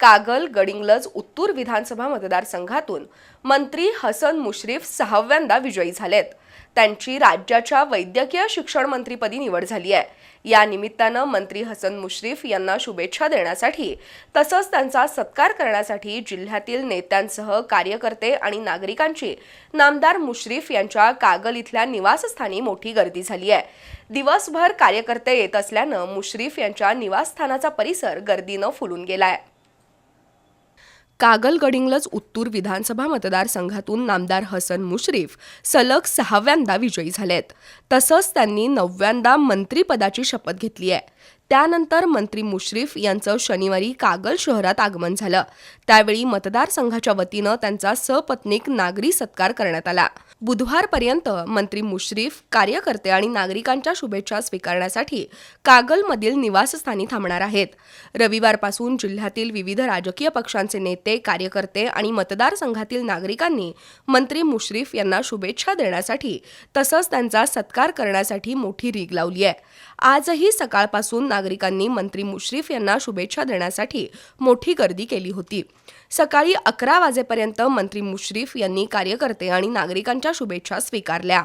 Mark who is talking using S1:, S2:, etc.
S1: कागल गडिंग्लज उत्तूर विधानसभा मतदारसंघातून मंत्री हसन मुश्रीफ सहाव्यांदा विजयी झालेत. त्यांची राज्याच्या वैद्यकीय शिक्षण मंत्रीपदी निवड झाली आहे. या निमित्तानं मंत्री हसन मुश्रीफ यांना शुभेच्छा देण्यासाठी तसंच त्यांचा सत्कार करण्यासाठी जिल्ह्यातील नेत्यांसह कार्यकर्ते आणि नागरिकांची नामदार मुश्रीफ यांच्या कागल इथल्या निवासस्थानी मोठी गर्दी झाली आहे. दिवसभर कार्यकर्ते येत असल्यानं मुश्रीफ यांच्या निवासस्थानाचा परिसर गर्दीनं फुलून गेलाय. कागलगडिंगलज उत्तूर विधानसभा मतदारसंघातून नामदार हसन मुश्रीफ सलग सहाव्यांदा विजयी झालेत. तसंच त्यांनी नवव्यांदा मंत्रीपदाची शपथ घेतली आहे. त्यानंतर मंत्री मुश्रीफ यांचं शनिवारी कागल शहरात आगमन झालं. त्यावेळी मतदारसंघाच्या वतीनं त्यांचा सपत्नीक नागरी सत्कार करण्यात आला. बुधवारपर्यंत मंत्री मुश्रीफ कार्यकर्ते आणि नागरिकांच्या शुभेच्छा स्वीकारण्यासाठी कागलमधील निवासस्थानी थांबणार आहेत. रविवारपासून जिल्ह्यातील विविध राजकीय पक्षांचे नेते नेते कार्यकर्ते आणि मतदारसंघातील नागरिकांनी मंत्री मुश्रीफ यांना शुभेच्छा देण्यासाठी तसंच त्यांचा सत्कार करण्यासाठी मोठी रीग लावली आहे. आजही सकाळपासून नागरिकांनी मंत्री मुश्रीफ यांना शुभेच्छा देण्यासाठी मोठी गर्दी केली होती. सकाळी अकरा वाजेपर्यंत मंत्री मुश्रीफ यांनी कार्यकर्ते आणि नागरिकांच्या शुभेच्छा स्वीकारल्या.